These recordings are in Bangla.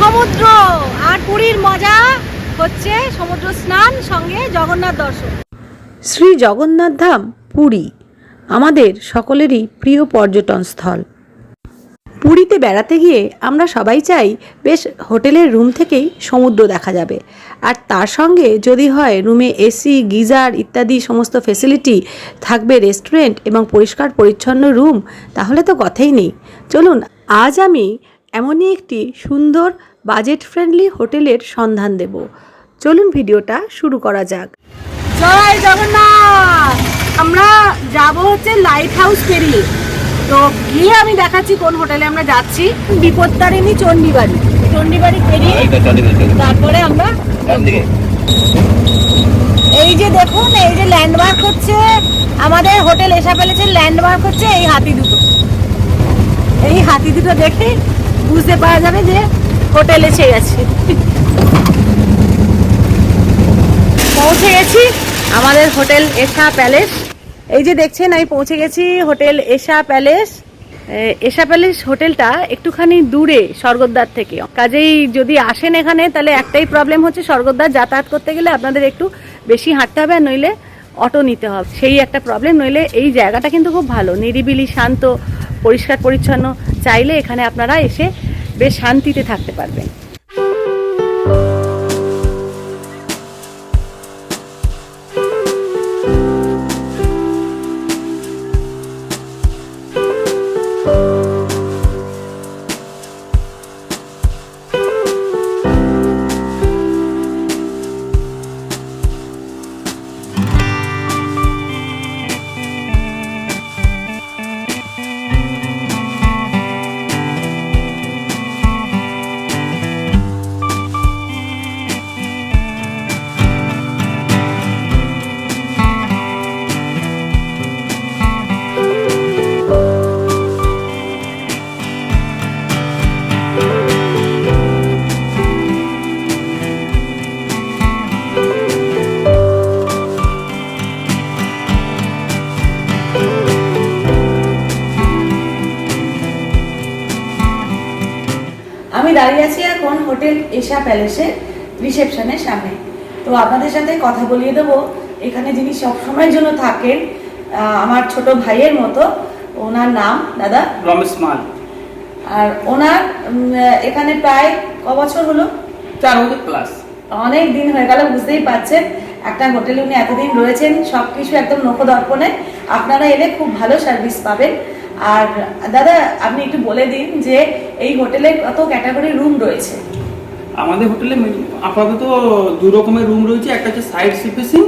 সমুদ্র আর পুরীর মজা হচ্ছে সমুদ্র স্নান সঙ্গে জগন্নাথ দর্শন। শ্রী জগন্নাথ ধাম, পুরী, আমাদের সকলেরই প্রিয় পর্যটন স্থল। পুরীতে বেড়াতে গিয়ে আমরা সবাই চাই বেশ হোটেলের রুম থেকেই সমুদ্র দেখা যাবে। আর তার সঙ্গে যদি হয় রুমে এসি, গিজার ইত্যাদি সমস্ত ফেসিলিটি থাকবে রেস্টুরেন্ট এবং পরিষ্কার পরিচ্ছন্ন রুম তাহলে তো কথাই নেই। চলুন, আজ আমি এমনই একটি সুন্দর বাজেট ফ্রেন্ডলি হোটেলের সন্ধান দেব। চলুন ভিডিওটা শুরু করা যাক। জয় জগন্নাথ! আমরা যাব হচ্ছে লাইট হাউস পেরিয়ে তো গিয়ে আমি দেখাচ্ছি কোন হোটেলে আমরা যাচ্ছি। বিপত্তারিণী চণ্ডীবাড়ি। চণ্ডীবাড়ি পেরিয়ে তারপরে আমরা এই যে দেখুন এই যে ল্যান্ডমার্ক হচ্ছে আমাদের হোটেল এসা ফেলেছে ল্যান্ডমার্ক হচ্ছে এই হাতি দুটো। এই হাতি দুটো দেখে বুঝতে পারা যাবে যে হোটেল এসে গেছে পৌঁছে গেছি আমাদের হোটেল এশা প্যালেস এই যে দেখছেন, আমি পৌঁছে গেছি hotel Esha palace Esha palace হোটেলটা একটুখানি দূরে স্বর্গদ্বার থেকে। কাজেই যদি আসেন এখানে, তাহলে একটাই প্রবলেম হচ্ছে স্বর্গদ্বার যাতায়াত করতে গেলে আপনাদের একটু বেশি হাঁটতে হবে আর নইলে অটো নিতে হবে। সেই একটা প্রবলেম নইলে এই জায়গাটা কিন্তু খুব ভালো, নিরিবিলি, শান্ত। পরিষ্কার পরিচ্ছন্ন চাইলে এখানে আপনারা এসে বেশ শান্তিতে থাকতে পারবেন। দাঁড়িয়ে আছি এখন হোটেল এশা প্যালেসের রিসেপশনের সামনে। তো আপনাদের সাথে কথা বলিয়ে দেবো। এখানে যিনি সবসময়ের জন্য থাকেন আমার ছোট ভাইয়ের মতো ওনার নাম দাদা? রমেশ মাল। আর ওনার এখানে প্রায় ক বছর হলো? চার বছর প্লাস অনেক দিন হয়ে গেল বুঝতেই পারছেন। একটা হোটেলে উনি এতদিন রয়েছেন সব কিছু একদম নখদর্পণে। আপনারা এলে খুব ভালো সার্ভিস পাবেন। আর দাদা আপনি একটু বলে দিন যে এই হোটেলে কত ক্যাটাগরি রুম রয়েছে? আমাদের হোটেলে আপাতত দু রকমের রুম রয়েছে একটা হচ্ছে সাইড সিপেসিং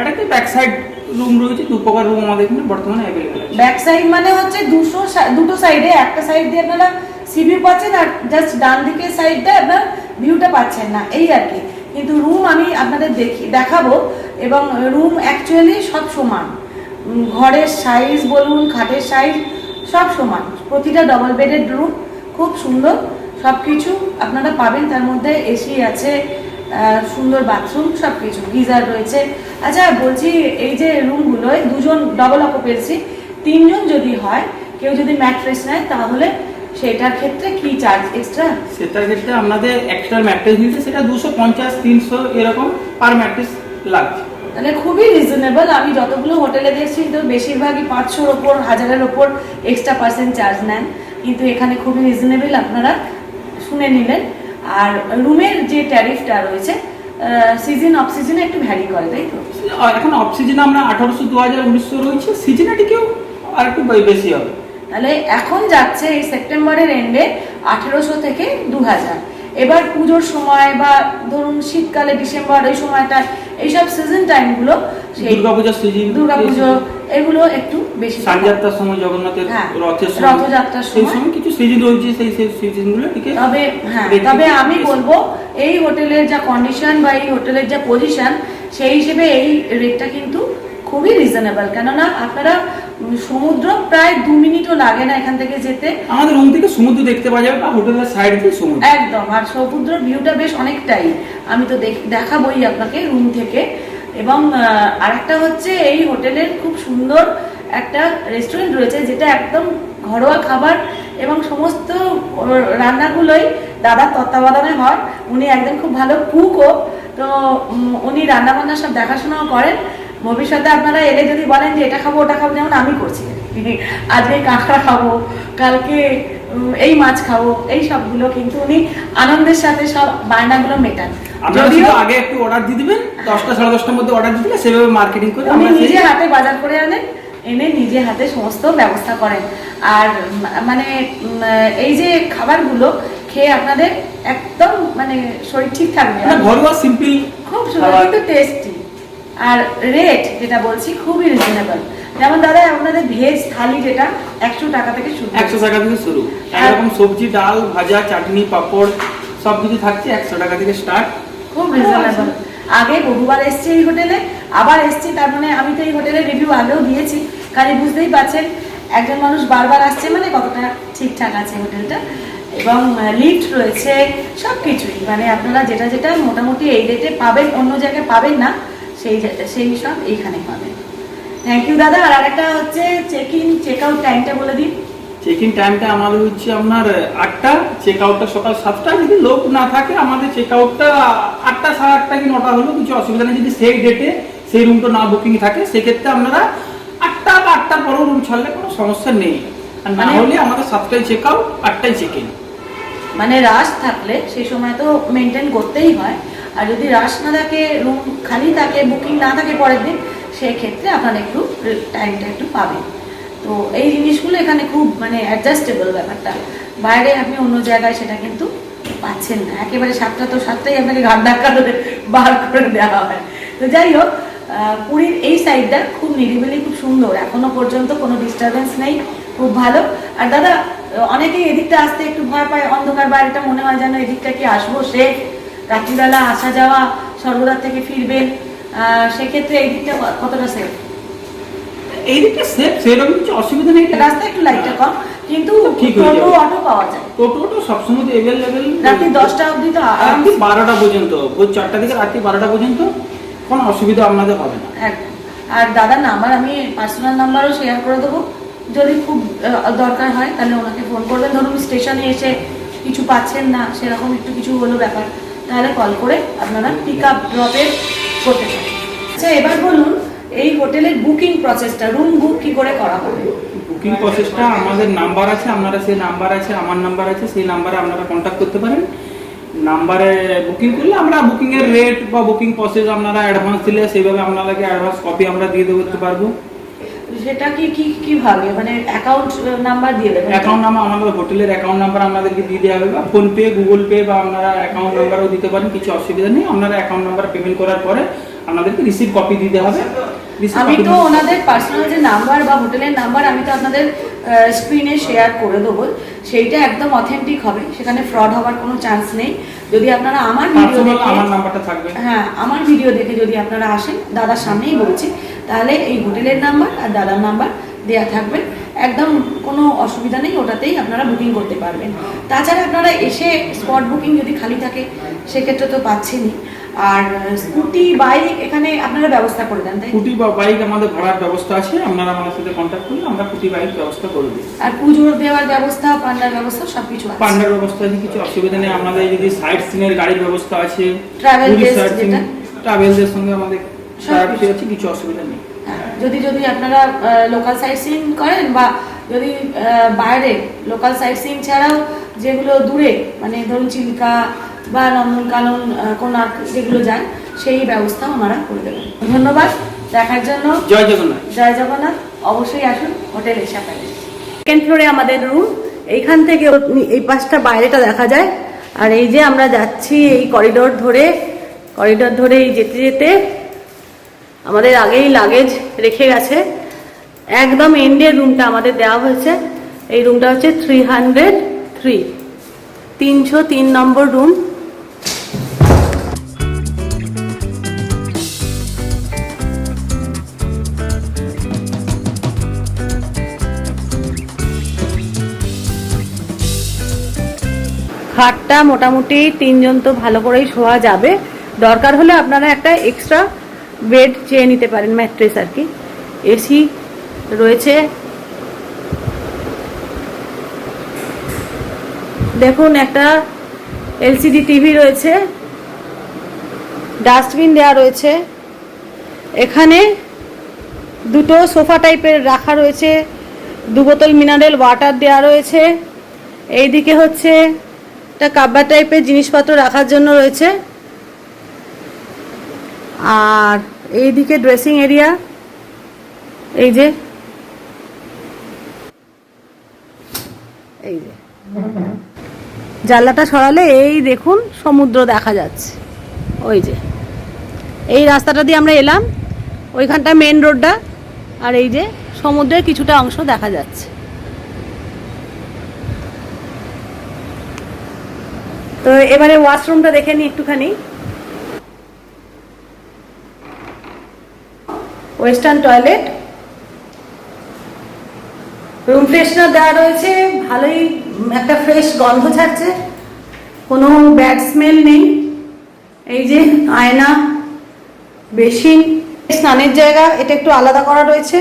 একটা ব্যাক সাইড রুম রয়েছে দু প্রকার রুম আমাদের এখানে বর্তমানে অ্যাভেলেবেল ব্যাক সাইড মানে হচ্ছে দুশো দুটো সাইডে একটা সাইড দিয়ে আপনারা সিভিউ পাচ্ছেন আর জাস্ট ডান দিকের সাইডটা আপনার ভিউটা পাচ্ছেন না এই আর কি। কিন্তু রুম আমি আপনাদের দেখি দেখাবো এবং রুম অ্যাকচুয়ালি সব সমান। ঘরের সাইজ বলুন খাটের সাইজ সব সমান। প্রতিটা ডবল বেডেড রুম খুব সুন্দর। সব কিছু আপনারা পাবেন। তার মধ্যে এসি আছে সুন্দর বাথরুম সব কিছু গিজার রয়েছে। আচ্ছা বলছি, এই যে রুমগুলোয় দুজন ডবল অকুপেন্সি তিনজন যদি হয়, কেউ যদি ম্যাট্রেস নেয়, তাহলে সেটার ক্ষেত্রে কি চার্জ এক্সট্রা সেটার ক্ষেত্রে আপনাদের এক্সট্রা ম্যাট্রেস নিচ্ছে সেটা দুশো পঞ্চাশ, তিনশো এরকম পার ম্যাট্রেস লাগছে তাহলে খুবই রিজনেবল আমি যতগুলো হোটেলে দেখছি তো বেশিরভাগই পাঁচশোর ওপর হাজারের ওপর এক্সট্রা পার্সেন্ট চার্জ নেন। কিন্তু এখানে খুবই রিজনেবল আপনারা শুনে নিলেন। আর রুমের যে ট্যারিফটা রয়েছে সিজন অফ সিজনে একটু ভ্যারি করে তাই তো? এখন অফ সিজনে আমরা আঠারোশো দু হাজার উনিশশো রয়েছে। সিজনে টিকেও আর একটু বেশি হবে। তাহলে এখন যাচ্ছে এই সেপ্টেম্বরের এন্ডে আঠেরোশো থেকে দু হাজার এবার পুজোর সময় বা ধরুন শীতকালে ডিসেম্বর এই সময়টা এইসব সিজন টাইমগুলো দুর্গাপূজার সিজন দুর্গাপুজো এগুলো একটু বেশি সানযাত্রার সময় জগন্নাথের হ্যাঁ, রথের সময় রথযাত্রার সেই সময়। কিছু সিজন রয়েছে সেই সেই সিজনগুলো টিকে তবে হ্যাঁ তবে আমি বলব এই হোটেলের যা কন্ডিশন বা এই হোটেলের যা পজিশন সেই হিসেবে এই রেটটা কিন্তু খুবই রিজনেবল কেননা আপনারা সমুদ্র প্রায় দু মিনিটও লাগে না এখান থেকে যেতে। আমাদের রুম থেকে সমুদ্র দেখতে পাওয়া যাবে বা হোটেলের সাইড দিয়ে সমুদ্র। একদম আর সমুদ্র ভিউটা বেশ অনেকটাই। আমি তো দেখ- দেখাবোই আপনাকে রুম থেকে। এবং আরেকটা হচ্ছে এই হোটেলের খুব সুন্দর একটা রেস্টুরেন্ট রয়েছে যেটা একদম ঘরোয়া খাবার এবং সমস্ত রান্নাগুলোই দাদার তত্ত্বাবধানে হয়। উনি একজন খুব ভালো কুকও তো উনি রান্নাবান্না সব দেখাশোনাও করেন। ভবিষ্যতে আপনারা এলে যদি বলেন যে এটা খাব ওটা খাব যেমন আমি করছি। আজকে কাঁকড়া খাব কালকে এই মাছ খাব এই সবগুলো কিন্তু উনি আনন্দের সাথে সব বায়নাগুলো মেটান। যদিও আগে একটু অর্ডার দিয়ে দিবেন দশটা সাড়ে দশটার মধ্যে অর্ডার দিয়ে দিলে সেভাবে মার্কেটিং করে উনি নিজে হাতে বাজার করে আনেন এনে নিজে হাতে সমস্ত ব্যবস্থা করেন। আর মানে এই যে খাবারগুলো খেয়ে আপনাদের একদম মানে শরীর ঠিক থাকবে। ঘরোয়া সিম্পল খুব সুন্দর কিন্তু টেস্টি আর রেট যেটা বলছি খুবই রিজনেবল যেমন দাদা আপনাদের ভেজ থালি যেটা একশো টাকা থেকে শুরু একশো টাকা থেকে শুরু। একরকম সবজি ডাল ভাজা চাটনি পাঁপড় সব কিছু থাকছে একশো টাকা থেকে স্টার্ট খুব রিজনেবল আগে বহুবার এসছি এই হোটেলে আবার এসছি তার মানে আমি তো এই হোটেলের রিভিউ আগেও দিয়েছি। কাজে বুঝতেই পারছেন একজন মানুষ বারবার আসছে মানে কতটা ঠিকঠাক আছে হোটেলটা। এবং লিফট রয়েছে সব কিছুই মানে আপনারা যেটা যেটা মোটামুটি এই রেটে পাবেন অন্য জায়গায় পাবেন না। সেই সেই সব এইখানে পাবেন থ্যাংক ইউ দাদা। আর আরেকটা হচ্ছে চেক ইন চেক আউট টাইমটা বলে দিন। চেক ইন টাইমটা আমাদের হচ্ছে আপনার আটটা। চেক আউটটা সকাল সাতটা। যদি লোক না থাকে আমাদের চেক আউটটা আটটা সাড়ে আটটা কি নটা হলো কিছু অসুবিধা নেই। যদি সেই ডেটে সেই রুমটা না বুকিং থাকে সেক্ষেত্রে আপনারা আটটা বা আটটার পরেও রুম ছাড়লে কোনো সমস্যা নেই। আর না মানে- হলে আমাদের সাতটায় চেক আউট আটটায় চেক ইন মানে রাশ থাকলে সেই সময় তো মেনটেন করতেই হয়। আর যদি রাশ না থাকে রুম খালি থাকে বুকিং না থাকে পরের দিন সেই ক্ষেত্রে আপনারা একটু টাইমটা একটু পাবেন। তো এই জিনিসগুলো এখানে খুব মানে অ্যাডজাস্টেবল ব্যাপারটা। বাইরে আপনি অন্য জায়গায় সেটা কিন্তু পাচ্ছেন না। একেবারে সাতটা তো সাতটাই আপনাকে ঘাট ধাক্কা ধরে বার করে দেওয়া হয়। তো যাই হোক পুরীর এই সাইডটা খুব নিরিবিলি, খুব সুন্দর। এখনও পর্যন্ত কোনো ডিস্টারবেন্স নেই। খুব ভালো। আর দাদা, অনেকেই এদিকটা আসতে একটু ভয় পায়। অন্ধকার বাড়িটা মনে হয় যেন এদিকটা কি আসব সে রাত্রিবেলা আসা যাওয়া সর্বদার থেকে ফিরবেন সেক্ষেত্রে এই দিকটা কতটা সেফ এই দিকটা সেফ সেরকম কিছু অসুবিধা নেই। রাস্তা একটু লাইটটা কম কিন্তু টোটো অটো পাওয়া যায়। টোটো তো সবসময় অ্যাভেলেবেল রাত্রি দশটা অবধি তো রাত্রি বারোটা পর্যন্ত ভোর চারটা থেকে রাত্রি বারোটা পর্যন্ত কোনো অসুবিধা আপনাদের হবে না। আর দাদার নাম্বার আমি পার্সোনাল নাম্বারও শেয়ার করে দেবো। যদি খুব দরকার হয় তাহলে ওনাকে ফোন করবেন। ধরুন স্টেশনে এসে কিছু পাচ্ছেন না সেরকম একটু কিছু হলো ব্যাপার। তাহলে কল করে আপনারা পিক আপ ড্রপের করতে পারেন। আচ্ছা এবার বলুন, এই হোটেলের বুকিং প্রসেসটা রুম বুক কি করে করা হবে? বুকিং প্রসেসটা আমাদের নাম্বার আছে, আপনারা সেই নাম্বার আছে, আমার নাম্বার আছে, সেই নাম্বারে আপনারা কন্ট্যাক্ট করতে পারেন। নাম্বারে বুকিং করলে আমরা বুকিং এর রেট বা বুকিং প্রসেস আপনারা অ্যাডভান্স দিলে সেইভাবে আপনাদেরকে অ্যাডভান্স কপি আমরা দিয়ে দেবো পারব। সেটা কি কি কীভাবে মানে অ্যাকাউন্ট নাম্বার দিয়ে দেবেন। অ্যাকাউন্ট নাম্বার আমাদের হোটেলের অ্যাকাউন্ট নাম্বার আপনাদেরকে দিয়ে দেওয়া হবে বা গুগল পে বা আপনারা অ্যাকাউন্ট নাম্বারও দিতে পারেন কিছু অসুবিধা নেই। আপনারা অ্যাকাউন্ট নাম্বার পেমেন্ট করার পরে আপনাদেরকে রিসিভ কপি দিতে হবে। আমি তো ওনাদের পার্সোনাল যে নাম্বার বা হোটেলের নাম্বার আমি তো আপনাদের স্ক্রিনে শেয়ার করে দেবো। সেইটা একদম অথেন্টিক হবে। সেখানে ফ্রড হওয়ার কোনো চান্স নেই। যদি আপনারা আমার ভিডিও দেখে আমার নাম্বারটা থাকবে। হ্যাঁ আমার ভিডিও দেখে যদি আপনারা আসেন দাদার সামনেই বলছি তাহলে এই হোটেলের নাম্বার আর দাদার নাম্বার দেওয়া থাকবে। একদম কোনো অসুবিধা নেই ওটাতেই আপনারা বুকিং করতে পারবেন। তাছাড়া আপনারা এসে স্পট বুকিং যদি খালি থাকে সেক্ষেত্রে তো পাচ্ছেনই। আর স্কুটি বাইক এখানে আপনারা ব্যবস্থা করে দেন তাই স্কুটি বা বাইক আমাদের ভাড়ার ব্যবস্থা আছে আপনারা আমাদের সাথে কন্ট্যাক্ট করলে আমরা স্কুটি বাইক ব্যবস্থা করে দিই। আর পুজো দেওয়ার ব্যবস্থা পান্ডার ব্যবস্থা সবকিছু আছে। পান্ডার ব্যবস্থা আছে কিছু অসুবিধা নেই। আমাদের যদি সাইড সিনের গাড়ির ব্যবস্থা আছে ট্রাভেল। ট্রাভেলদের সঙ্গে আমাদের সব কিছু। আছে কিছু অসুবিধা নেই। যদি যদি আপনারা লোকাল সাইট সিইং করেন বা যদি বাইরে লোকাল সাইট সিইং ছাড়াও যেগুলো দূরে মানে ধরুন চিল্কা বা নন্দনকানন কোনার্ক যেগুলো যায় সেই ব্যবস্থা আমরা করে দেবেন। ধন্যবাদ দেখার জন্য। জয় জগন্নাথ। জয় জগন্নাথ। অবশ্যই আসুন হোটেল এশা প্যালেস সেকেন্ড ফ্লোরে আমাদের রুম এইখান থেকে এই পাশটা বাইরেটা দেখা যায়। আর এই যে আমরা যাচ্ছি এই করিডোর ধরে করিডোর ধরে এই যেতে যেতে আমাদের আগেই লাগেজ রেখে গেছে। একদম এন্ডের রুমটা আমাদের দেওয়া হয়েছে। এই রুমটা হচ্ছে থ্রি হান্ড্রেড থ্রি তিনশো তিন নম্বর রুম খাটটা মোটামুটি তিনজন তো ভালো করেই শোয়া যাবে। দরকার হলে আপনারা একটা এক্সট্রা বেড চেয়ে নিতে পারেন ম্যাট্রেস আর কি। এসি রয়েছে। দেখুন একটা এলসিডি টিভি রয়েছে। ডাস্টবিন দেওয়া রয়েছে। এখানে দুটো সোফা টাইপের রাখা রয়েছে। দু বোতল মিনারেল ওয়াটার দেওয়া রয়েছে। এইদিকে হচ্ছে একটা কাব্বা টাইপের জিনিসপত্র রাখার জন্য রয়েছে। আর এইদিকে ড্রেসিং এরিয়া এই যে এই যে। জানলাটা সরালে এই দেখুন সমুদ্র দেখা যাচ্ছে। ওই যে। এই রাস্তাটা দিয়ে আমরা এলাম, ওইখানটা মেন রোডটা আর এই যে সমুদ্রের কিছুটা অংশ দেখা যাচ্ছে। তো এবারে ওয়াশরুমটা দেখে নিই একটুখানি। Western toilet. রুম ফ্রেশনার দেওয়া রয়েছে, ভালোই একটা ফ্রেশ গন্ধ ছাড়ছে, কোনো ব্যাড স্মেল নেই। এই যে আয়না, বেসিন, স্নানের জায়গা, এটা একটু আলাদা করা রয়েছে,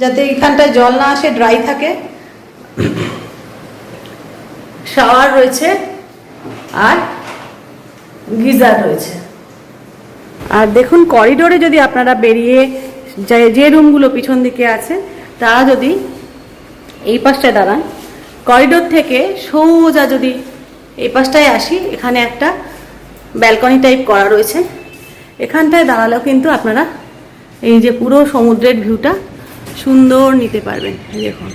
যাতে এখানটায় জল না আসে, ড্রাই থাকে। শাওয়ার রয়েছে, আর গিজার রয়েছে। আর দেখুন করিডোরে যদি আপনারা বেরিয়ে যে যে রুমগুলো পিছন দিকে আছে, তারা যদি এই পাশটায় দাঁড়ান করিডোর থেকে সোজা যদি এই পাশটায় আসি, এখানে একটা ব্যালকনি টাইপ করা রয়েছে। এখানটায় দাঁড়ালেও কিন্তু আপনারা এই যে পুরো সমুদ্রের ভিউটা সুন্দর নিতে পারবেন। দেখুন,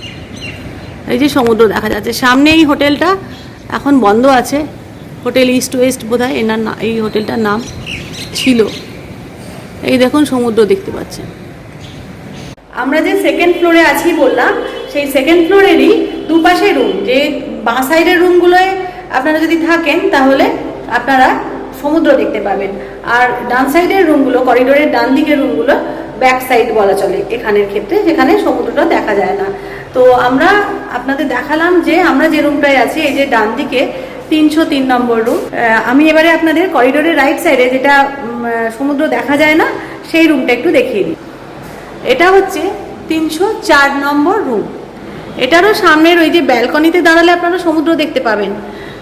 এই যে সমুদ্র দেখা যাচ্ছে। সামনে এই হোটেলটা এখন বন্ধ আছে। হোটেল ইস্ট ওয়েস্ট বোধহয় এনার না, এই হোটেলটার নাম ছিল। এই দেখুন সমুদ্র দেখতে পাচ্ছেন। আমরা যে সেকেন্ড ফ্লোরে আছি বললাম, সেই সেকেন্ড ফ্লোরেরই দুপাশে রুম যে বাঁ সাইডের রুমগুলোয় আপনারা যদি থাকেন, তাহলে আপনারা সমুদ্র দেখতে পাবেন। আর ডান সাইডের রুমগুলো করিডোরের ডান দিকের রুমগুলো ব্যাক সাইড বলা চলে এখানের ক্ষেত্রে, যেখানে সমুদ্রটা দেখা যায় না। তো আমরা আপনাদের দেখালাম যে আমরা যে রুমটায় আছি, এই যে ডান দিকে তিনশো তিন নম্বর রুম আমি এবারে আপনাদের করিডোরের রাইট সাইডে যেটা সমুদ্র দেখা যায় না, সেই রুমটা একটু দেখিয়ে দিই। এটা হচ্ছে তিনশো চার নম্বর রুম এটারও সামনের ওই যে ব্যালকনিতে দাঁড়ালে আপনারা সমুদ্র দেখতে পাবেন।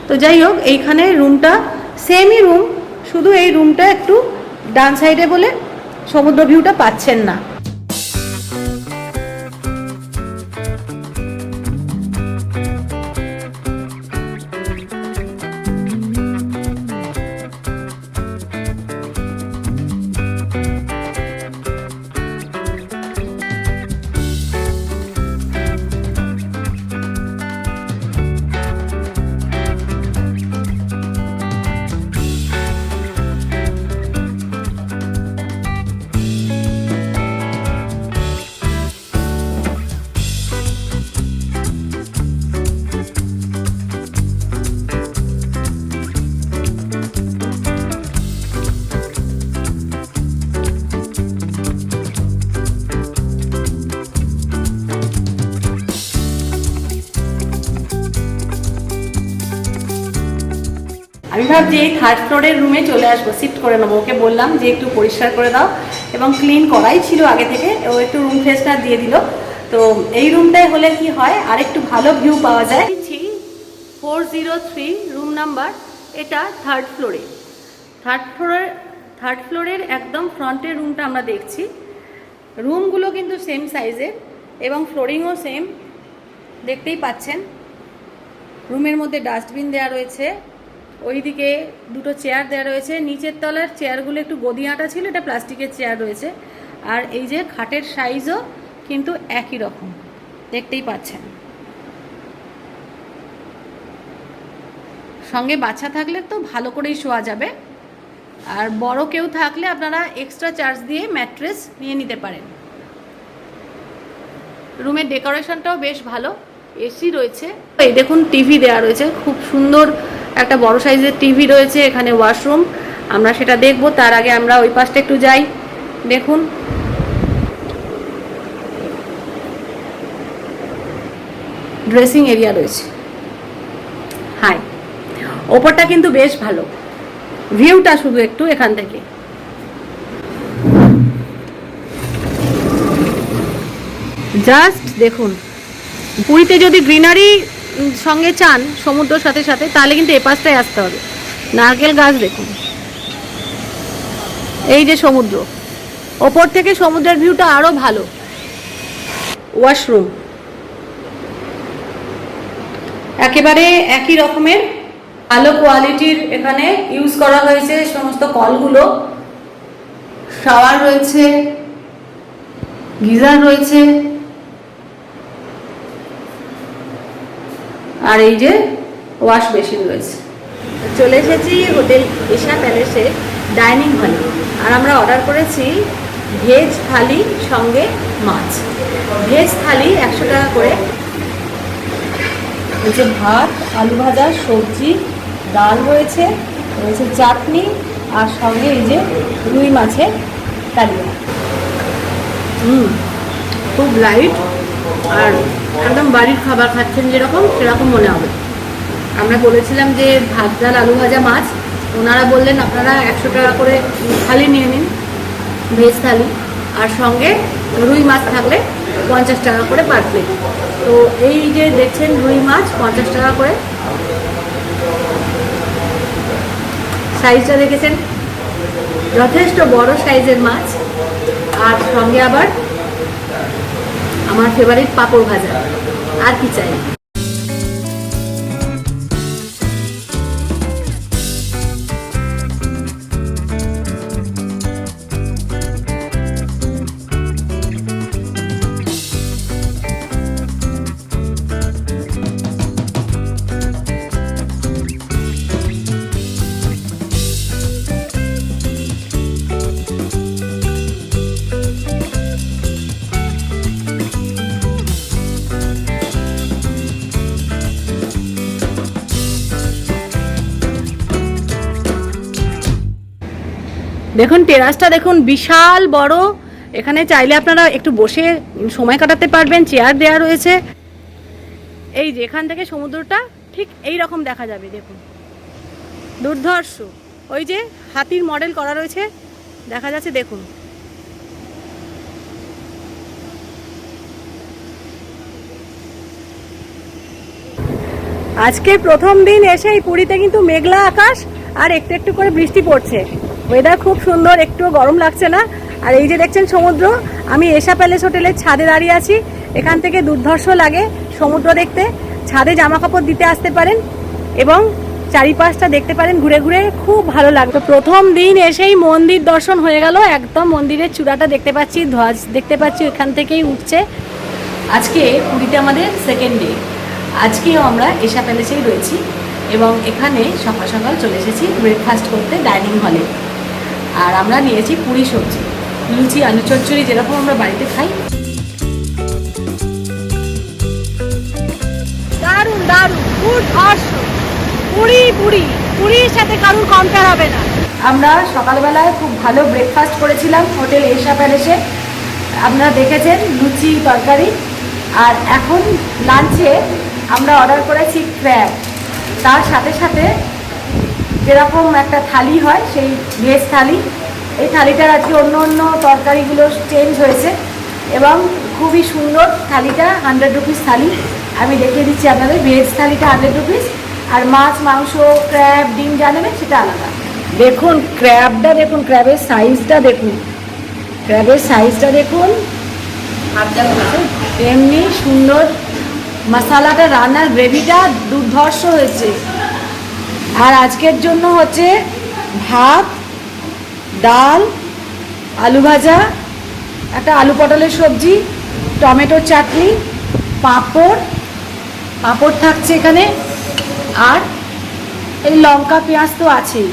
তো যাই হোক, এইখানে রুমটা সেমই রুম শুধু এই রুমটা একটু ডান সাইডে বলে সমুদ্র ভিউটা পাচ্ছেন না। আমি ভাবছি এই থার্ড ফ্লোরের রুমে চলে আসব শিফট করে নেব। ওকে বললাম যে একটু পরিষ্কার করে দাও এবং ক্লিন করাই ছিল আগে থেকে। ও একটু রুম ফ্রেশনার দিয়ে দিল। তো এই রুমটায় হলে কি হয়? আর একটু ভালো ভিউ পাওয়া যায়। Four zero three room number এটা থার্ড ফ্লোরে থার্ড ফ্লোরের থার্ড ফ্লোরের একদম ফ্রন্টের রুমটা আমরা দেখছি। রুমগুলো কিন্তু সেম সাইজের এবং ফ্লোরিংও সেম দেখতেই পাচ্ছেন। রুমের মধ্যে ডাস্টবিন দেওয়া রয়েছে। ওইদিকে দুটো চেয়ার দেওয়া রয়েছে। নিচের তলার চেয়ারগুলো একটু গদি আটা ছিল, এটা প্লাস্টিকের চেয়ার রয়েছে। আর এই যে খাটের সাইজও কিন্তু একই রকম। দেখতেই পাচ্ছেন। সঙ্গে বাচ্চা থাকলে তো ভালো করেই শোয়া যাবে। আর বড় কেউ থাকলে আপনারা এক্সট্রা চার্জ দিয়ে ম্যাট্রেস নিয়ে নিতে পারেন। রুমের ডেকোরেশনটাও বেশ ভালো। এসি রয়েছে। এই দেখুন টিভি দেওয়া রয়েছে। খুব সুন্দর একটা বড় সাইজের টিভি রয়েছে, এখানে ওয়াশরুম। আমরা সেটা দেখব, তার আগে আমরা ওই পাশটা একটু যাই, দেখুন। ড্রেসিং এরিয়া রয়েছে। হাই, ওপরটা কিন্তু বেশ ভালো। ভিউটা শুধু একটু এখান থেকে। জাস্ট দেখুন, পুরীতে যদি গ্রিনারি সঙ্গে চান সমুদ্রের সাথে সাথে, তাহলে কিন্তু এ পাশটায় আসতে হবে। নারকেল গাছ দেখুন। এই যে সমুদ্র। ওপর থেকে সমুদ্রের ভিউটা আরও ভালো। ওয়াশরুম একেবারে একই রকমের ভালো কোয়ালিটির এখানে ইউজ করা হয়েছে সমস্ত কলগুলো। শাওয়ার রয়েছে গিজার রয়েছে। আর এই যে ওয়াশ বেসিন রয়েছে। চলে এসেছি হোটেল এশা প্যালেসে ডাইনিং হলে। আর আমরা অর্ডার করেছি ভেজ থালি সঙ্গে মাছ। ভেজ থালি একশো টাকা করে। রয়েছে ভাত, আলু ভাজা, সবজি, ডাল রয়েছে রয়েছে চাটনি, আর সঙ্গে এই যে রুই মাছের কালিয়া হুম, খুব লাইট আর একদম বাড়ির খাবার খাচ্ছেন যেরকম, সেরকম মনে হবে। আমরা বলেছিলাম যে ভাত, ডাল, আলু ভাজা, মাছ, ওনারা বললেন আপনারা একশো টাকা করে থালি নিয়ে নিন, ভেজ থালি, আর সঙ্গে রুই মাছ থাকলে পঞ্চাশ টাকা করে পার প্লেট তো এই যে দেখছেন রুই মাছ, পঞ্চাশ টাকা করে। সাইজটা দেখেছেন? যথেষ্ট বড় সাইজের মাছ। আর সঙ্গে আবার আমার ফেভারিট পাঁপড় ভাজা। আর কি চাই? দেখুন টেরাসটা দেখুন, বিশাল বড়। এখানে চাইলে আপনারা একটু বসে সময় কাটাতে পারবেন চেয়ার দেওয়া রয়েছে। এই যে, এখান থেকে সমুদ্রটা ঠিক এই রকম দেখা যাবে, দেখুন। দুর্ধর্ষ। ওই যে, হাতির মডেল করা রয়েছে, দেখা যাচ্ছে, দেখুন। আজকে প্রথম দিন এসেই পুরীতে কিন্তু মেঘলা আকাশ। আর একটু একটু করে বৃষ্টি পড়ছে। ওয়েদার খুব সুন্দর, একটুও গরম লাগছে না। আর এই যে দেখছেন সমুদ্র, আমি এশা প্যালেস হোটেলের ছাদে দাঁড়িয়ে আছি। এখান থেকে দুর্ধর্ষ লাগে সমুদ্র দেখতে। ছাদে জামা কাপড় দিতে আসতে পারেন এবং চারিপাশটা দেখতে পারেন ঘুরে ঘুরে। খুব ভালো লাগতো প্রথম দিন এসেই মন্দির দর্শন হয়ে গেল। একদম মন্দিরের চূড়াটা দেখতে পাচ্ছি, ধ্বজ দেখতে পাচ্ছি, এখান থেকেই উঠছে। আজকে পুরীতে আমাদের সেকেন্ড ডে আজকেও আমরা এশা প্যালেসেই রয়েছি। এবং এখানে সকাল সকাল চলে এসেছি ব্রেকফাস্ট করতে ডাইনিং হলে আর আমরা নিয়েছি পুরি সবজি লুচি আলু চচ্চড়ি যেরকম আমরা বাড়িতে খাই। দারুণ দারুণ গুড অসম পুরি পুরি পুরীর সাথে কারুর কম্পেয়ার হবে না। আমরা সকালবেলায় খুব ভালো ব্রেকফাস্ট করেছিলাম হোটেল এশা প্যালেসে আপনারা দেখেছেন লুচি তরকারি। আর এখন লাঞ্চে আমরা অর্ডার করেছি ক্র্যাব তার সাথে সাথে যেরকম একটা থালি হয় সেই ভেজ থালি। এই থালিটার আজকে অন্য অন্য তরকারিগুলো চেঞ্জ হয়েছে এবং খুবই সুন্দর থালিটা হান্ড্রেড রুপিস থালি। আমি দেখিয়ে দিচ্ছি আপনাদের ভেজ থালিটা হান্ড্রেড রুপিস আর মাছ মাংস ক্র্যাব ডিম যা নেবেন সেটা আলাদা। দেখুন ক্র্যাবটা দেখুন ক্র্যাবের সাইজটা দেখুন। ক্র্যাবের সাইজটা দেখুন। এমনি সুন্দর মশালাটা, রান্নার গ্রেভিটা দুর্ধর্ষ হয়েছে। আর আজকের জন্য হচ্ছে ভাত, ডাল, আলু ভাজা, একটা আলু পটলের সবজি, টমেটোর চাটনি, পাঁপড়। পাঁপড় থাকছে এখানে। আর এই লঙ্কা, পেঁয়াজ তো আছেই।